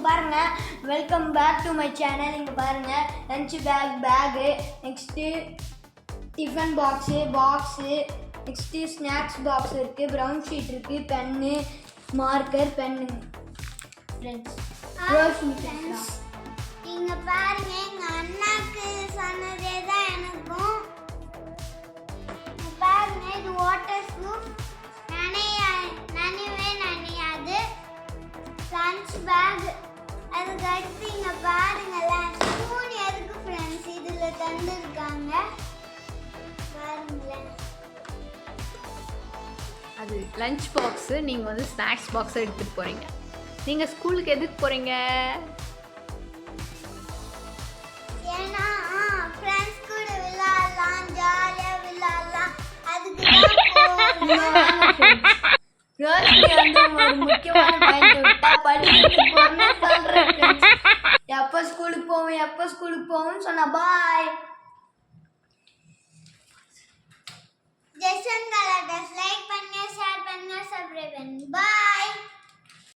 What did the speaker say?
இங்கே பாருங்கள் welcome back to my channel இங்கே பாருங்கள் lunch bag bag next tiffin box box next snacks box இருக்குது ப்ரௌன் ஷீட் இருக்குது pen marker pen friends rose அடுத்து இங்க பாருங்களேன் ஸ்பூன் எதுக்கு ஃப்ரெண்ட்ஸ் இதுல தந்துருக்காங்க? பாருங்களேன். அது லஞ்ச் பாக்ஸு நீங்கள் வந்து ஸ்நாக்ஸ் பாக்ஸை எடுத்துகிட்டு போகிறீங்க நீங்கள் ஸ்கூலுக்கு எதுக்கு போகிறீங்க ஏன்னா ஃப்ரெண்ட்ஸ் கூட விளையாடலாம் ஜாலியா விளையாடலாம். அதுக்கு தான் ஒரு முக்கியமான பாயிண்ட் விட்டா படிக்கிறதுக்கு போகணும்னு போவேன் எப்போ ஸ்கூலுக்கு போவோம் எப்போ ஸ்கூலுக்கு போவோம்னு சொன்னா பாய்